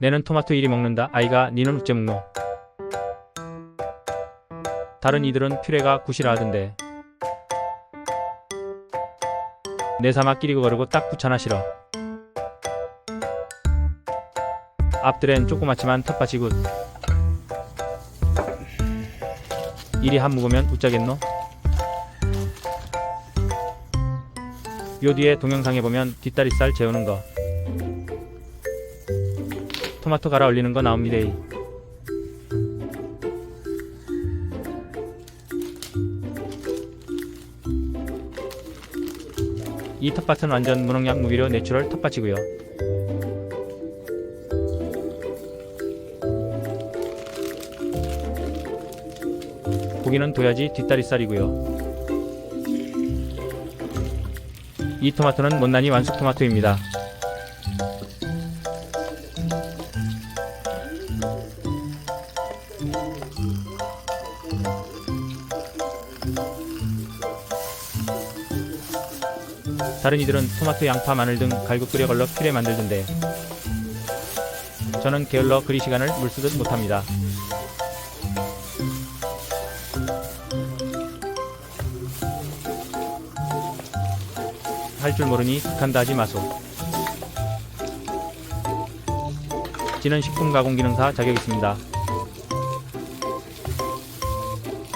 내는 토마토 이리 먹는다. 아이가 니는 우째 먹노. 다른 이들은 퓨레가 굿이라 하던데. 내 사막 끼리고 거르고 딱 붙여나 싫어. 앞들엔 조그맣지만 텃밭이 굿. 이리 한 묵으면 웃자겠노? 요 뒤에 동영상에 보면 뒷다리살 재우는 거. 토마토 갈아 올리는 거 나옵니다. 이 텃밭은 완전 무농약 무비료 내추럴 텃밭이고요. 고기는 도야지 뒷다리살이고요. 이 토마토는 못난이 완숙 토마토입니다. 다른 이들은 토마토, 양파, 마늘 등 갈고 끓여 걸러 퓨레 만들던데 저는 게을러 그리 시간을 물쓰듯 못합니다. 할 줄 모르니 극한다 하지 마소. 지는 식품 가공 기능사 자격 있습니다.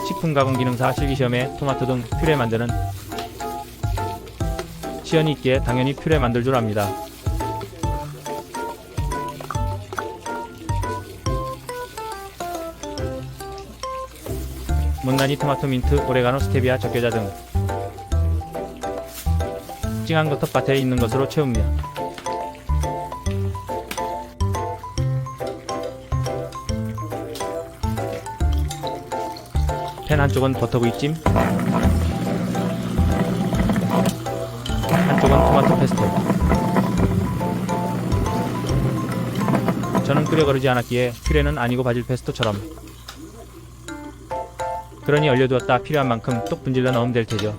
식품 가공 기능사 실기 시험에 토마토 등 퓨레 만드는 시연이 있기에 당연히 퓨레 만들 줄 압니다. 못난이 토마토 민트, 오레가노, 스테비아, 적겨자 등 찡한 것 텃밭에 있는 것으로 채웁니다. 팬 한쪽은 버터구이찜, 토마토 페스토. 저는 끓여 거르지 않았기에 퓨레는 아니고 바질 페스토처럼. 그러니 얼려두었다 필요한 만큼 똑 분질러 넣으면 될 테죠.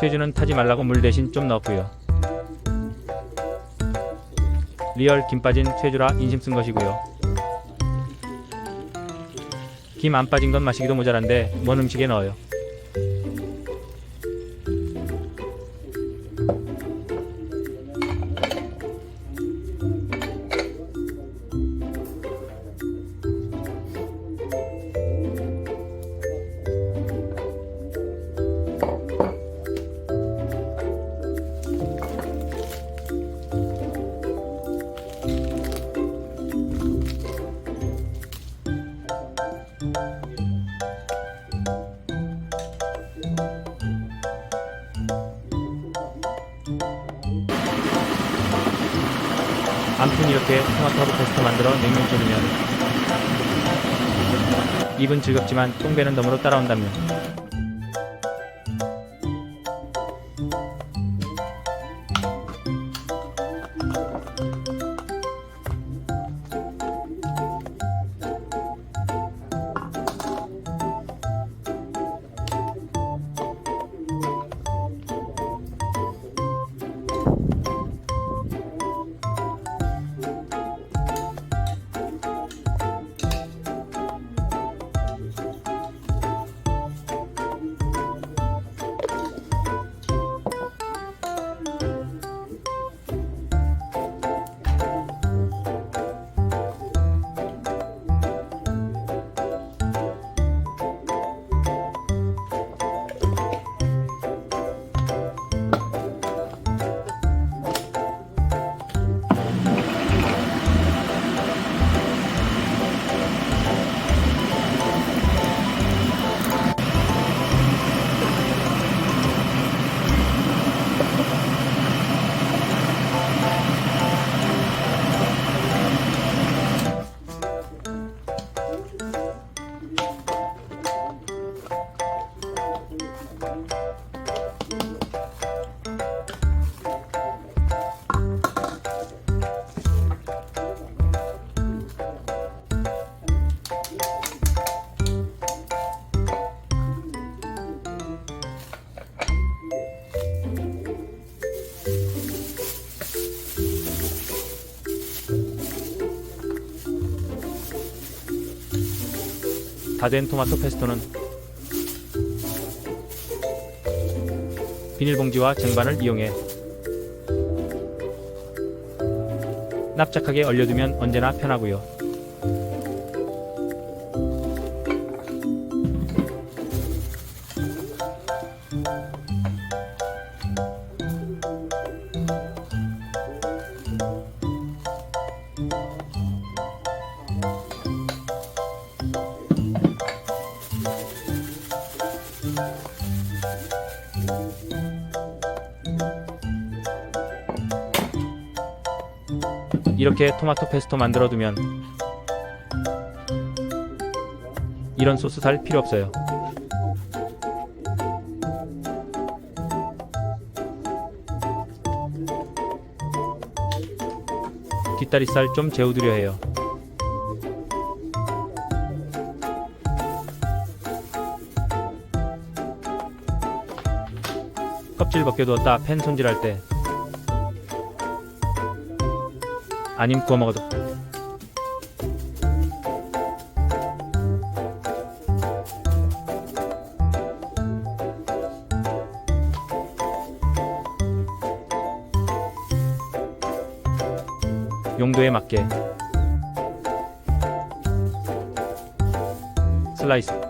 쇠주는 타지 말라고 물 대신 좀 넣었고요. 리얼 김 빠진 쇠주라 인심 쓴 것이고요. 김 안 빠진 건 마시기도 모자란데 뭔 음식에 넣어요. 이렇게 토마토 페스토 만들어 냉면 끓이면 입은 즐겁지만 똥배는 덤으로 따라온다면 다된 토마토 페스토는 비닐봉지와 쟁반을 이용해 납작하게 얼려두면 언제나 편하고요. 이렇게 토마토 페스토 만들어 두면 이런 소스 살 필요 없어요. 뒷다리살 좀 재우드려 해요. 껍질 벗겨두었다 팬 손질할 때 아님 구워 먹어도 용도에 맞게. 슬라이스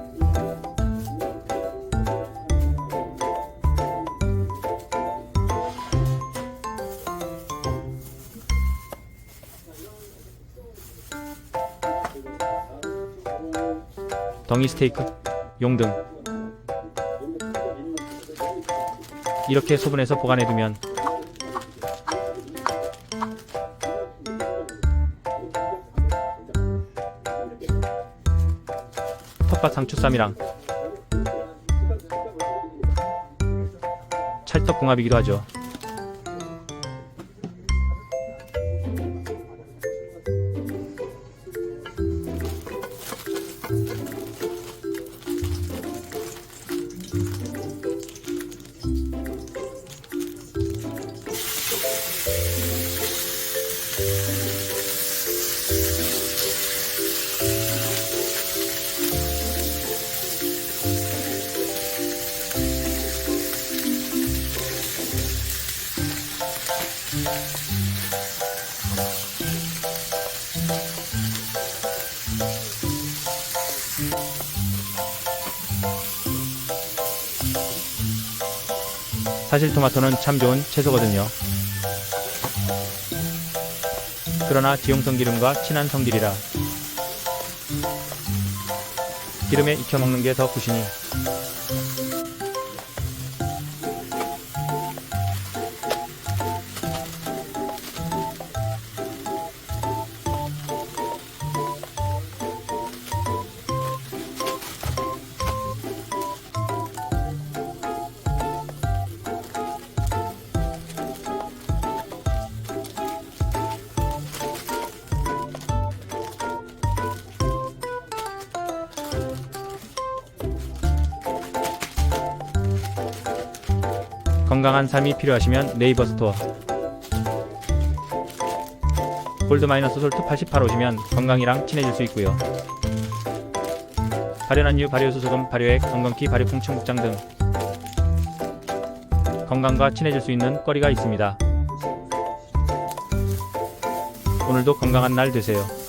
덩이 스테이크, 용등 이렇게 소분해서 보관해두면 텃밭 상추쌈이랑 찰떡궁합이기도 하죠. 사실 토마토는 참 좋은 채소거든요. 그러나 지용 성 기름과 친한 성질이라 기름에 익혀 먹는 게더 굿이 건강한 삶이 필요하시면 네이버 스토어 골드 마이너스 솔트 88 오시면 건강이랑 친해질 수 있고요. 발효난유, 발효수 소금, 발효액, 건강키, 발효풍 청국장 등 건강과 친해질 수 있는 거리가 있습니다. 오늘도 건강한 날 되세요.